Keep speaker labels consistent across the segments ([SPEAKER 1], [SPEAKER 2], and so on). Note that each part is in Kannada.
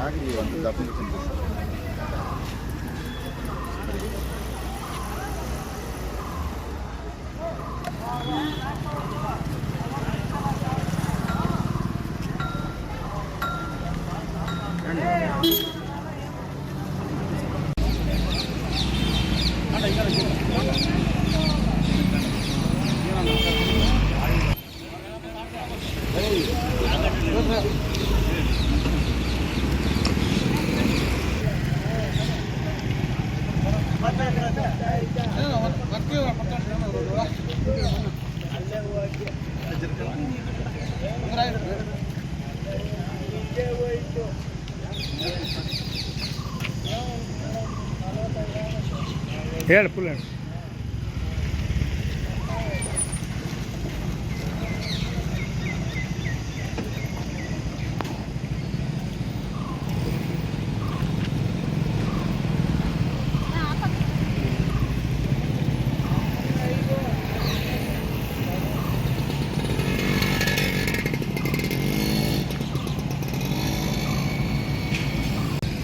[SPEAKER 1] ಆಗಲಿ ಒಂದು ಅಪ್ಲಿಕೇಶನ್
[SPEAKER 2] ಹೇಳಿ ಫುಲ್ ಹೇಳಿ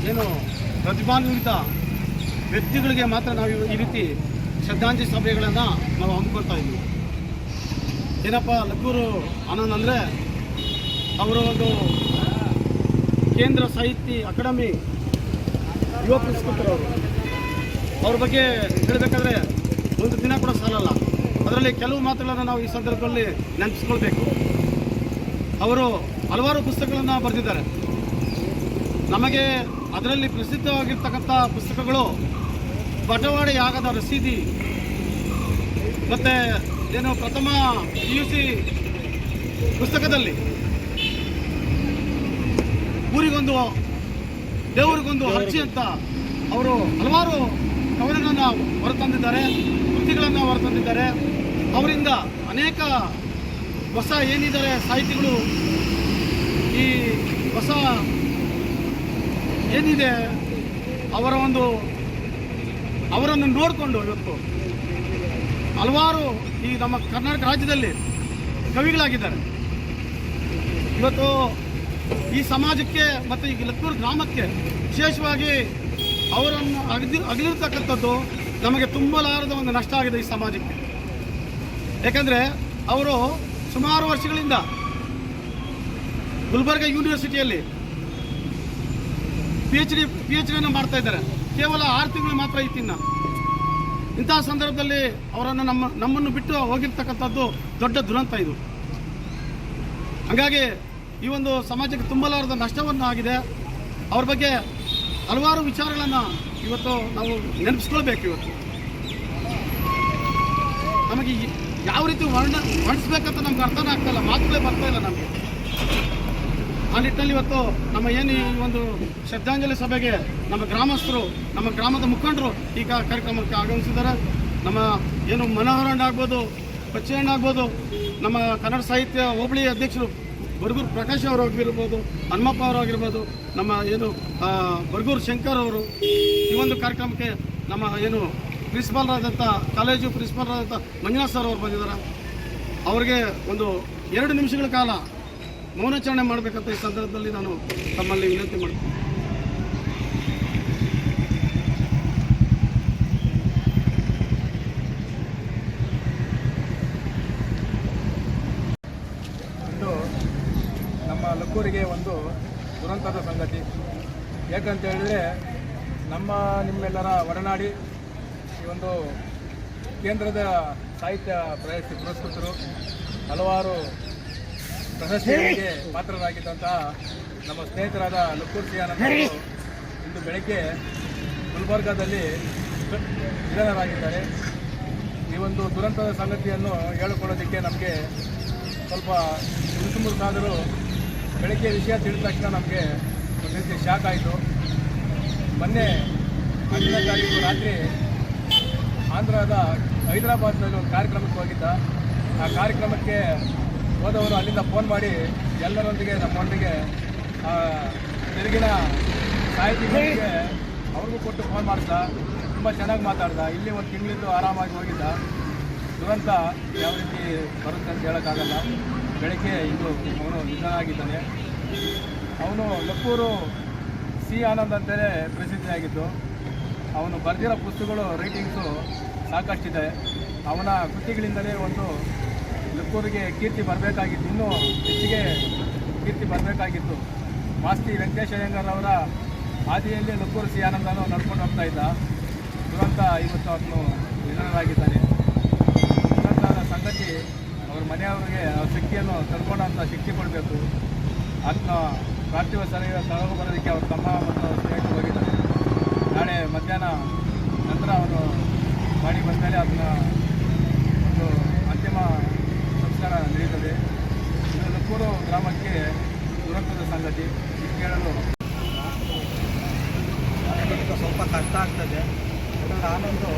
[SPEAKER 3] ಏನು ಪ್ರತಿಭಾನ್ವಿತ ವ್ಯಕ್ತಿಗಳಿಗೆ ಮಾತ್ರ ನಾವು ಈ ರೀತಿ ಶ್ರದ್ಧಾಂಜಲಿ ಸಭೆಗಳನ್ನು ನಾವು ಹಮ್ಮಿಕೊಳ್ತಾ ಇದ್ದೀವಿ. ಏನಪ್ಪ, ಲಕ್ಕೂರು ಆನಂದ್ ಅಂದರೆ ಅವರು ಒಂದು ಕೇಂದ್ರ ಸಾಹಿತ್ಯ ಅಕಾಡೆಮಿ ಯುವ ಪುರಸ್ಕೃತರು ಅವರು ಅವ್ರ ಬಗ್ಗೆ ಹೇಳಬೇಕಾದ್ರೆ ಒಂದು ದಿನ ಕೂಡ ಸಾಲಲ್ಲ. ಅದರಲ್ಲಿ ಕೆಲವು ಮಾತುಗಳನ್ನು ನಾವು ಈ ಸಂದರ್ಭದಲ್ಲಿ ನೆನಪಿಸ್ಕೊಳ್ಬೇಕು. ಅವರು ಹಲವಾರು ಪುಸ್ತಕಗಳನ್ನು ಬರೆದಿದ್ದಾರೆ. ನಮಗೆ ಅದರಲ್ಲಿ ಪ್ರಸಿದ್ಧವಾಗಿರ್ತಕ್ಕಂಥ ಪುಸ್ತಕಗಳು ಬಟವಾಡೆ ಯಾಗದ ರಸೀದಿ, ಮತ್ತು ಏನು ಪ್ರಥಮ ಪಿ ಯು ಸಿ ಪುಸ್ತಕದಲ್ಲಿ ಊರಿಗೊಂದು ದೇವರಿಗೊಂದು ಅರ್ಜಿ ಅಂತ ಅವರು ಹಲವಾರು ಕವನಗಳನ್ನು ಹೊರತಂದಿದ್ದಾರೆ, ಕೃತಿಗಳನ್ನು ಹೊರತಂದಿದ್ದಾರೆ. ಅವರಿಂದ ಅನೇಕ ಹೊಸ ಏನಿದ್ದಾರೆ ಸಾಹಿತಿಗಳು ಈ ಹೊಸ ಏನಿದೆ ಅವರ ಒಂದು ಅವರನ್ನು ನೋಡಿಕೊಂಡು ಇವತ್ತು ಹಲವಾರು ಈ ನಮ್ಮ ಕರ್ನಾಟಕ ರಾಜ್ಯದಲ್ಲಿ ಕವಿಗಳಾಗಿದ್ದಾರೆ. ಇವತ್ತು ಈ ಸಮಾಜಕ್ಕೆ ಮತ್ತು ಈ ಲಕ್ಕೂರು ಗ್ರಾಮಕ್ಕೆ ವಿಶೇಷವಾಗಿ ಅವರನ್ನು ಅಗದಿ ಅಗಲಿರ್ತಕ್ಕಂಥದ್ದು ನಮಗೆ ತುಂಬಲಾರದ ಒಂದು ನಷ್ಟ ಆಗಿದೆ ಈ ಸಮಾಜಕ್ಕೆ. ಯಾಕಂದರೆ ಅವರು ಸುಮಾರು ವರ್ಷಗಳಿಂದ Gulbarga ಯೂನಿವರ್ಸಿಟಿಯಲ್ಲಿ P H D P H ಡಿಯನ್ನು ಮಾಡ್ತಾ ಇದ್ದಾರೆ. ಕೇವಲ ಆರು ತಿಂಗಳು ಮಾತ್ರ ಇತ್ತಿನ್ನ ಇಂತಹ ಸಂದರ್ಭದಲ್ಲಿ ಅವರನ್ನು ನಮ್ಮ, ನಮ್ಮನ್ನು ಬಿಟ್ಟು ಹೋಗಿರ್ತಕ್ಕಂಥದ್ದು ದೊಡ್ಡ ದುರಂತ ಇದು. ಹಾಗಾಗಿ ಈ ಒಂದು ಸಮಾಜಕ್ಕೆ ತುಂಬಲಾರದ ನಷ್ಟವನ್ನು ಆಗಿದೆ. ಅವ್ರ ಬಗ್ಗೆ ಹಲವಾರು ವಿಚಾರಗಳನ್ನು ಇವತ್ತು ನಾವು ನೆನಪಿಸ್ಕೊಳ್ಬೇಕು ಇವತ್ತು. ನಮಗೆ ಯಾವ ರೀತಿ ವರ್ಣ, ವರ್ಣಿಸ್ಬೇಕಂತ ನಮ್ಗೆ ಅರ್ಥನೇ ಆಗ್ತಾಯಿಲ್ಲ ಮಾತುಗಳೇ ಬರ್ತಾ ಇಲ್ಲ ನಮಗೆ. ಆ ನಿಟ್ಟಿನಲ್ಲಿ ಇವತ್ತು ನಮ್ಮ ಏನು ಈ ಒಂದು ಶ್ರದ್ಧಾಂಜಲಿ ಸಭೆಗೆ ನಮ್ಮ ಗ್ರಾಮಸ್ಥರು, ನಮ್ಮ ಗ್ರಾಮದ ಮುಖಂಡರು ಈ ಕಾರ್ಯಕ್ರಮಕ್ಕೆ ಆಗಮಿಸಿದ್ದಾರೆ. ನಮ್ಮ ಏನು ಮನೋಹರಣ್ಣ ಆಗ್ಬೋದು ಪಚ್ಚಣ್ಣ ಆಗ್ಬೋದು, ನಮ್ಮ ಕನ್ನಡ ಸಾಹಿತ್ಯ ಹೋಬಳಿ ಅಧ್ಯಕ್ಷರು ಬರಗೂರು ಪ್ರಕಾಶ್ ಅವರಾಗಿರ್ಬೋದು ಹನುಮಪ್ಪ ಅವರಾಗಿರ್ಬೋದು ನಮ್ಮ ಏನು ಬರಗೂರು ಶಂಕರ್ ಅವರು ಈ ಒಂದು ಕಾರ್ಯಕ್ರಮಕ್ಕೆ ನಮ್ಮ ಏನು ಪ್ರಿನ್ಸಿಪಾಲ್ರಾದಂಥ, ಕಾಲೇಜು ಪ್ರಿನ್ಸಿಪಾಲ್ರಾದಂಥ ಮಂಜುನಾಥ್ ಸರ್ ಅವರು ಬಂದಿದ್ದಾರೆ. ಅವರಿಗೆ ಒಂದು ಎರಡು ನಿಮಿಷಗಳ ಕಾಲ ಮೌನಾಚರಣೆ ಮಾಡಬೇಕಂತ ಈ ಸಂದರ್ಭದಲ್ಲಿ ನಾನು ತಮ್ಮಲ್ಲಿ ವಿನಂತಿ ಮಾಡ್ತೀನಿ.
[SPEAKER 2] ನಮ್ಮ ಲಕ್ಕೂರಿಗೆ ಒಂದು ದುರಂತದ ಸಂಗತಿ. ಯಾಕಂತ ಹೇಳಿದ್ರೆ ನಮ್ಮ ನಿಮ್ಮೆಲ್ಲರ ಒಡನಾಡಿ ಈ ಒಂದು ಕೇಂದ್ರದ ಸಾಹಿತ್ಯ ಪ್ರಯತ್ನ ಪುರಸ್ಕೃತರು ಹಲವಾರು ಪ್ರಶಸ್ತಿಗಳಿಗೆ ಪಾತ್ರರಾಗಿದ್ದಂತಹ ನಮ್ಮ ಸ್ನೇಹಿತರಾದ ಲಕ್ಕೂರ್ ಸಿಯಾನಂದರು ಅವರು ಇಂದು ಬೆಳಗ್ಗೆ ಗುಲ್ಬರ್ಗಾದಲ್ಲಿ ನಿಧನರಾಗಿದ್ದಾರೆ ಈ ಒಂದು ದುರಂತದ ಸಂಗತಿಯನ್ನು ಹೇಳಿಕೊಳ್ಳೋದಕ್ಕೆ ನಮಗೆ ಸ್ವಲ್ಪ ಮುರುಸಾದರೂ ಬೆಳಗ್ಗೆ ವಿಷಯ ತಿಳಿದ ತಕ್ಷಣ ನಮಗೆ ಒಂದು ರೀತಿ ಶಾಕ್ ಆಯಿತು. ಮೊನ್ನೆ ಹನ್ನೊಂದನೇ ತಾರೀಕು ರಾತ್ರಿ ಆಂಧ್ರದ ಹೈದರಾಬಾದ್ನಲ್ಲಿ ಒಂದು ಕಾರ್ಯಕ್ರಮಕ್ಕೆ ಹೋಗಿದ್ದ. ಆ ಕಾರ್ಯಕ್ರಮಕ್ಕೆ ಹೋದವರು ಅಲ್ಲಿಂದ ಫೋನ್ ಮಾಡಿ ಎಲ್ಲರೊಂದಿಗೆ ನಮ್ಮೊಂದಿಗೆ ತೆಲುಗಿನ ಸಾಹಿತಿಗಳಿಗೆ ಅವ್ರಿಗೂ ಕೊಟ್ಟು ಫೋನ್ ಮಾಡ್ದ ತುಂಬ ಚೆನ್ನಾಗಿ ಮಾತಾಡ್ದ. ಇಲ್ಲಿ ಒಂದು ತಿಂಗಳಿದ್ದು ಆರಾಮಾಗಿ ಹೋಗಿದ್ದ. ದುರಂತ ಯಾವ ರೀತಿ ಬರುತ್ತೆ ಅಂತ ಹೇಳೋಕ್ಕಾಗಲ್ಲ. ಬೆಳಗ್ಗೆ ಇಂದು ಅವನು ನಿಧನ ಆಗಿದ್ದಾನೆ ಅವನು ಲಕ್ಕೂರು ಸಿ ಆನಂದ್ ಅಂತಲೇ ಪ್ರಸಿದ್ಧಿಯಾಗಿದ್ದು. ಅವನು ಬರೆದಿರೋ ಪುಸ್ತಕಗಳು ರೈಟಿಂಗ್ಸು ಸಾಕಷ್ಟಿದೆ. ಅವನ ಕೃತಿಗಳಿಂದಲೇ ಒಂದು ಲಕ್ಕೂರಿಗೆ ಕೀರ್ತಿ ಬರಬೇಕಾಗಿತ್ತು. ಇನ್ನೂ ಹೆಚ್ಚಿಗೆ ಕೀರ್ತಿ ಬರಬೇಕಾಗಿತ್ತು. ಮಾಸ್ತಿ ವೆಂಕಟೇಶ ಅಯ್ಯಂಗಾರವರ ಅವರ ಹಾದಿಯಲ್ಲಿ ಲಕ್ಕೂರು ಸಿ ಆನಂದನು ನಡ್ಕೊಂಡು ಹೋಗ್ತಾ ಇದ್ದ. ದುರಂತ ಇವತ್ತು ಅವನು ನಿಧನರಾಗಿದ್ದಾನೆ ದುರಂತದ ಸಂಗತಿ ಅವ್ರ ಮನೆಯವರಿಗೆ ಆ ಶಕ್ತಿಯನ್ನು ತಡ್ಕೊಂಡಂಥ ಶಕ್ತಿ ಕೊಡಬೇಕು. ಅದನ್ನ ಪಾರ್ಥಿವ ಶರೀರ ತಗೊಂಡು ಬರೋದಕ್ಕೆ ಅವ್ರ ತಮ್ಮ ಮತ್ತು ಅವ್ರ ಸ್ನೇಹಿತರು ಹೋಗಿದ್ದಾರೆ. ನಾಳೆ ಮಧ್ಯಾಹ್ನ ನಂತರ ಅವನು ಮಾಡಿ ಬಂದಮೇಲೆ ಅದನ್ನ ಒಂದು ಅಂತಿಮ ಸಂಸ್ಕಾರ ನಡೆಯುತ್ತದೆ ಇದನ್ನು ಗ್ರಾಮಕ್ಕೆ ದುರಂತದ ಸಂಗತಿ ಕೇಳಲು
[SPEAKER 1] ಸ್ವಲ್ಪ ಕಷ್ಟ ಆಗ್ತದೆ. ಯಾಕಂದರೆ ಆನಂದು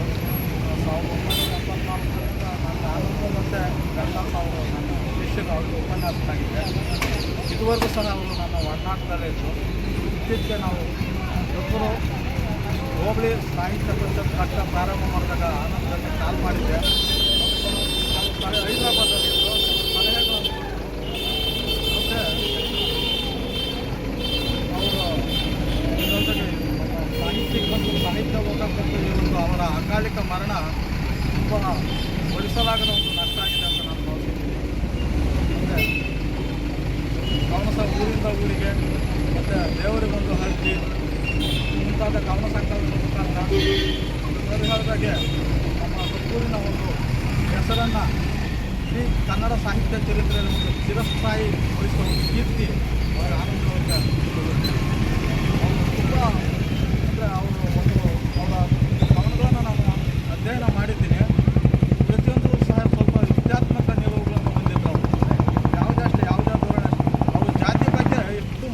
[SPEAKER 1] ಸಾವಿರದ ಒಂಬೈನೂರ ಎಪ್ಪತ್ನಾಲ್ಕರಿಂದ ನನ್ನ ಆನಂದ ಮತ್ತು ಗಂಡಪ್ಪ ಅವರು ನನ್ನ ಶಿಷ್ಯರು ಅವರು ಉಪನ್ಯಾಸಕ್ಕಾಗಿದೆ ಇದುವರೆಗೂ ಸಹ ಅವರು ನನ್ನ ಒಡನಾಟದಲ್ಲೇ ಇದ್ದರು. ಇತ್ತೀಚೆಗೆ ನಾವು ಒಬ್ಬರು ಹೋಬಳಿ ಸಾಹಿತ್ಯ ಪರಿಷತ್ ಕಟ್ಟ ಪ್ರಾರಂಭ ಮಾಡಿದಾಗ ಆನಂದ್ ಜೊತೆ ಕಾಲ್ ಮಾಡಿದ್ದೆ ನಮ್ಮ ಸಲಹೆ ಹೈದರಾಬಾದಲ್ಲಿದ್ದರು ಸಲಹೆಗಳನ್ನು ಮತ್ತು ಅವರು ಇದರೊಂದಿಗೆ ಸಾಹಿತ್ಯಕ್ಕೆ ಮತ್ತು ಸಾಹಿತ್ಯ ಓದಕ್ಕಂತೂ ಇವತ್ತು ಅವರ ಅಕಾಲಿಕ ಮರಣ ತುಂಬ ಭರಿಸಲಾಗದ ಒಂದು ನಷ್ಟ ಆಗಿದೆ ಅಂತ ನಾನು ಭಾವಿಸ್ತೀನಿ ಅಂದರೆ ಅವನು ಊರಿಗೆ, ಮತ್ತು ದೇವರಿಗೊಂದು ಹರಟಿ ಮುಂತಾದ ಸಂಕಲ್ಪ ಮುಖಾಂತರ ಅವರು ನಮ್ಮ ತುಮಕೂರಿನ ಒಂದು ಹೆಸರನ್ನು ಇಡೀ ಕನ್ನಡ ಸಾಹಿತ್ಯ ಚರಿತ್ರೆಯಲ್ಲಿ ಒಂದು ಚಿರಸ್ಥಾಯಿ ಕೀರ್ತಿ ಅವರ ಆನಂದವಾಗಿ ಅವರು ತುಂಬ ಅಂದರೆ ಅವರು ಒಂದು ಅವರ ಕವನಗಳನ್ನು ನಾನು ಅಧ್ಯಯನ ಮಾಡಿದ್ದೀನಿ ಪ್ರತಿಯೊಂದು ಸಹ ಸ್ವಲ್ಪ ವಿದ್ಯಾತ್ಮಕ ನಿಲುವುಗಳನ್ನು ಹೊಂದಿದ್ರು ಅವರು ಯಾವುದೇ ಅಷ್ಟೇ ಯಾವುದೇ ಧೋರಣೆ ಅವರು ಜಾತಿ ಬಗ್ಗೆ ಎಷ್ಟು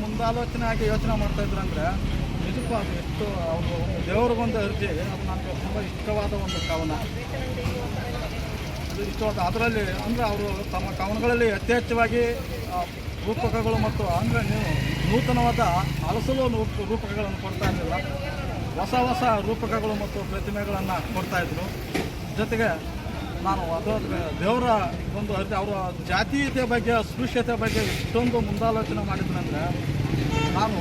[SPEAKER 1] ಆಗಿ ಯೋಚನೆ ಮಾಡ್ತಾ ಇದ್ರು ಅಂದರೆ, ನಿಜಕ್ಕೂ ಅದು ಎಷ್ಟು, ಅವರು ದೇವರಿಗೊಂದು ಅರ್ಜಿ, ಅದು ನನಗೆ ತುಂಬ ಇಷ್ಟವಾದ ಒಂದು ಕವನ. ಅದು ಇಷ್ಟವಾದ, ಅದರಲ್ಲಿ ಅಂದರೆ ಅವರು ತಮ್ಮ ಕವನಗಳಲ್ಲಿ ಯಥೇಚ್ಛವಾಗಿ ರೂಪಕಗಳು ಮತ್ತು ಅಂದರೆ ನೀವು ನೂತನವಾದ ಅಲಸಲು ರೂಪ, ರೂಪಕಗಳನ್ನು ಕೊಡ್ತಾ ಇರಲಿಲ್ಲ. ಹೊಸ ಹೊಸ ರೂಪಕಗಳು ಮತ್ತು ಪ್ರತಿಮೆಗಳನ್ನು ಕೊಡ್ತಾ ಇದ್ರು. ಜೊತೆಗೆ ನಾನು ಅದು ದೇವರ ಒಂದು ಅರ್ಜಿ, ಅವರ ಜಾತೀಯತೆ ಬಗ್ಗೆ, ಅಸ್ಪೃಶ್ಯತೆ ಬಗ್ಗೆ ಇಷ್ಟೊಂದು ಮುಂದಾಲೋಚನೆ ಮಾಡಿದ್ರಂದರೆ ನಾನು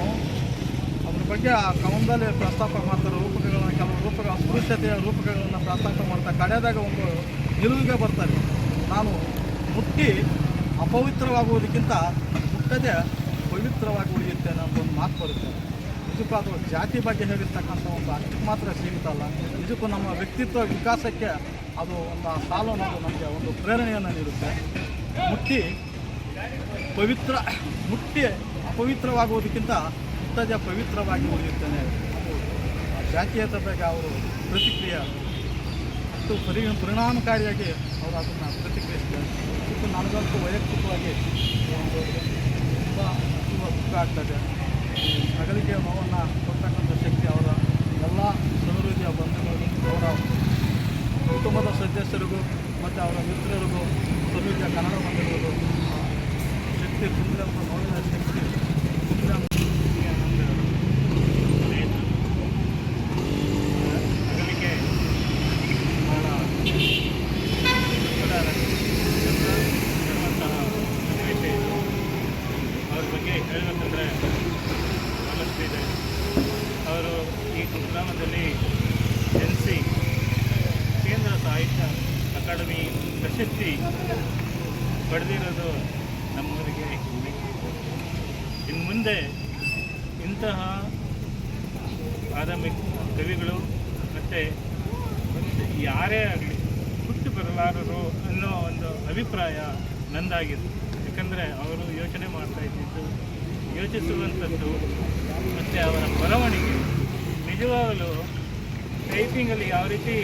[SPEAKER 1] ಅದ್ರ ಬಗ್ಗೆ ಆ ಕವನದಲ್ಲಿ ಪ್ರಸ್ತಾಪ ಮಾಡ್ತಾರೆ ರೂಪಕಗಳನ್ನ ಕೆಲವು ರೂಪಕ, ಅಸ್ಪೃಶ್ಯತೆಯ ರೂಪಕಗಳನ್ನು ಪ್ರಸ್ತಾಪ ಮಾಡ್ತಾ ಕಡೆದಾಗ ಒಂದು ನಿಲುವಿಗೆ ಬರ್ತಾರೆ ನಾನು ಮುಟ್ಟಿ ಅಪವಿತ್ರವಾಗುವುದಕ್ಕಿಂತ ಮುಟ್ಟದೆ ಪವಿತ್ರವಾಗಿ ಉಳಿಯುತ್ತೆ ಅಂತ ಒಂದು ಮಾತು ಬರುತ್ತೆ. ನಿಜಕ್ಕೂ ಅದು ಜಾತಿ ಬಗ್ಗೆ ಹೇಳಿರ್ತಕ್ಕಂಥ ಒಂದು ಅಷ್ಟಕ್ಕೆ ಮಾತ್ರ ಸೀಮಿತ ಅಲ್ಲ. ನಿಜಕ್ಕೂ ನಮ್ಮ ವ್ಯಕ್ತಿತ್ವ ವಿಕಾಸಕ್ಕೆ ಅದು ಒಂದು ಸಾಲು ಅನ್ನೋದು ನಮಗೆ ಒಂದು ಪ್ರೇರಣೆಯನ್ನು ನೀಡುತ್ತೆ. ಮುಟ್ಟಿ ಪವಿತ್ರ, ಮುಟ್ಟಿ ಅಪವಿತ್ರವಾಗುವುದಕ್ಕಿಂತ ಮುಟ್ಟದೆ ಪವಿತ್ರವಾಗಿ ಉಳಿಯುತ್ತೇನೆ. ಜಾತೀಯತೆ ಬಗ್ಗೆ ಅವರು ಪ್ರತಿಕ್ರಿಯೆ ಮತ್ತು ಪರಿ, ಪರಿಣಾಮಕಾರಿಯಾಗಿ ಅವರು ಅದನ್ನು ಪ್ರತಿಕ್ರಿಯಿಸ್ತಾರೆ ಇದು ನನಗಂತೂ ವೈಯಕ್ತಿಕವಾಗಿ ತುಂಬ ತುಂಬ ದುಃಖ ಆಗ್ತದೆ ಈ ಅಗಲಿಕೆ ನೋವನ್ನು ಕೊಡ್ತಕ್ಕಂಥ ಶಕ್ತಿ ಅವರ ಎಲ್ಲ ಸಹೃದಯ ಬಂಧುಗಳಿಗೂ ಅವರ ಕುಟುಂಬದ ಸದಸ್ಯರಿಗೂ ಮತ್ತು ಅವರ ಮಿತ್ರರಿಗೂ ಸಹೃದಯ ಕನ್ನಡ ಬಂಧುಗಳಿಗೂ ಆ ಶಕ್ತಿ ತುಂಬಿದ ಅಂತ ನೋಡಿದ ಶಕ್ತಿ ತುಂಬಿದ
[SPEAKER 4] ಅಗಲಿಕೆ ಬಹಳ ದುಃಖದ ಹೇಳುವಂತಹ ಸನ್ನಿವೇಶ ಇದು ಅವ್ರ ಬಗ್ಗೆ ಹೇಳಬೇಕಂದ್ರೆ ಬಹಳಷ್ಟು ಇದೆ ಅವರು ಈ ಕುಗ್ರಾಮದಲ್ಲಿ ಎನ್ ಸಿ ಕೇಂದ್ರ ಸಾಹಿತ್ಯ ಅಕಾಡೆಮಿ ಪ್ರಶಸ್ತಿ ಪಡೆದಿರೋದು ನಮ್ಮೂರಿಗೆ ಹೆಮ್ಮೆ ಇನ್ನು ಮುಂದೆ ಇಂತಹ ಆರಾಮಿಕ ಕವಿಗಳು ಮತ್ತು ಯಾರೇ ಆಗಲಿ ಹುಟ್ಟು ಬರಲಾರರು ಅನ್ನೋ ಒಂದು ಅಭಿಪ್ರಾಯ ನಂದಾಗಿದೆ. ಯಾಕಂದರೆ ಅವರು ಯೋಚನೆ ಮಾಡ್ತಾ ಇದ್ದಿದ್ದು, ಯೋಚಿಸುವಂಥದ್ದು ಮತ್ತು ಅವರ ಬರವಣಿಗೆ ನಿಜವಾಗಲೂ ಟೈಪಿಂಗಲ್ಲಿ ಯಾವ ರೀತಿ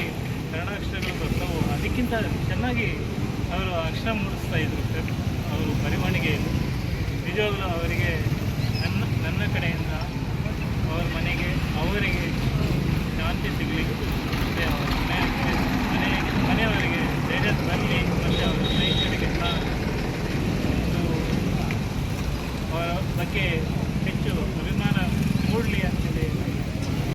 [SPEAKER 4] ಕನ್ನಡ ಅಕ್ಷರಗಳು ಬರ್ತವೋ ಅದಕ್ಕಿಂತ ಚೆನ್ನಾಗಿ ಅವರು ಅಕ್ಷರ ಮೂಡಿಸ್ತಾ ಇದ್ರು ಸರ್ ಅವರು ಬರವಣಿಗೆಯಲ್ಲಿ. ನಿಜವಾಗ್ಲೂ ಅವರಿಗೆ